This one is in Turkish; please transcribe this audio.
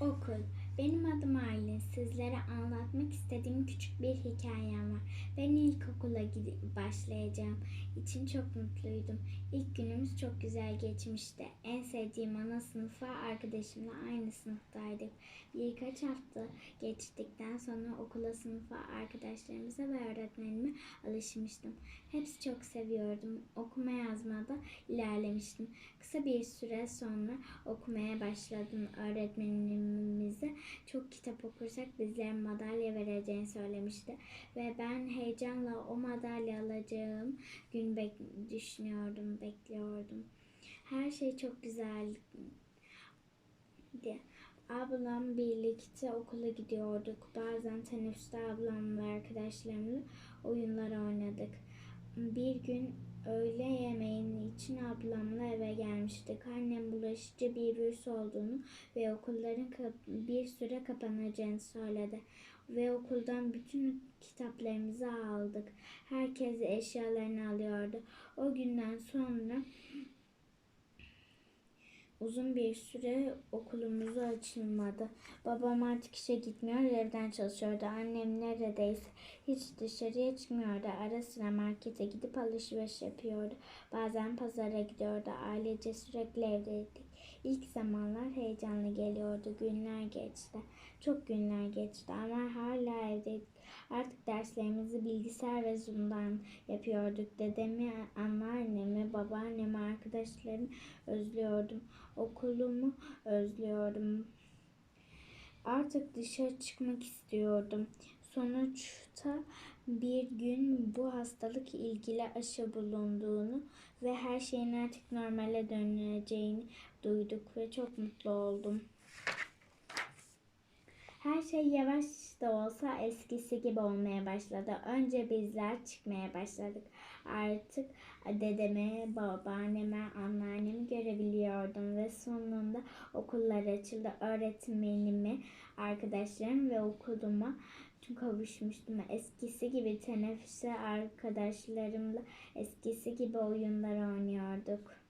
Okul. Benim adım Aylin. Sizlere anlatmak istediğim küçük bir hikayem var. Ben ilkokula başlayacağım. için çok mutluydum. İlk günümüz çok güzel geçmişti. En sevdiğim ana sınıfa arkadaşımla aynı sınıftaydık. Birkaç hafta geçtikten sonra okula sınıfa arkadaşlarımıza ve öğretmenime alışmıştım. Hepsi çok seviyordum. Okuma yazmada ilerlemiştim. Kısa bir süre sonra okumaya başladım. Öğretmenimize çok kitap okursak bizlere madalya vereceğini söylemişti. Ve ben heyecanla o madalya alacağım gün bek- düşünüyordum, bekliyordum. Her şey çok güzeldi. Ablam birlikte okula gidiyorduk. Bazen teneffüste ablam ve arkadaşlarımla oyunlar oynadık. Bir gün öğle yemeğinin için ablamla eve gelmiştik. Annem bulaşıcı bir virüs olduğunu ve okulların bir süre kapanacağını söyledi. Ve okuldan bütün kitaplarımızı aldık. Herkes eşyalarını alıyordu. O günden sonra uzun bir süre okulumuz açılmadı. Babam artık işe gitmiyor, evden çalışıyordu. Annem neredeyse hiç dışarıya çıkmıyordu. Ara sıra markete gidip alışveriş yapıyordu. Bazen pazara gidiyordu. Ailece sürekli evdeydik. İlk zamanlar heyecanlı geliyordu. Günler geçti. Çok günler geçti ama hala evdeydik. Artık derslerimizi bilgisayar ve Zoom'dan yapıyorduk. Dedemi, anneannemi, babaannemi, arkadaşlarımı özlüyordum. Okulumu özlüyordum. Artık dışarı çıkmak istiyordum. Sonuçta bir gün bu hastalık ilgili aşı bulunduğunu ve her şeyin artık normale döneceğini duyduk ve çok mutlu oldum. Her şey yavaş da olsa eskisi gibi olmaya başladı. Önce bizler çıkmaya başladık. Artık dedeme, babaanneme, anneannemi görebiliyordum ve sonunda okullar açıldı. Öğretmenimi, arkadaşlarım ve okuluma kavuşmuştum. Eskisi gibi teneffüse arkadaşlarımla eskisi gibi oyunlar oynuyorduk.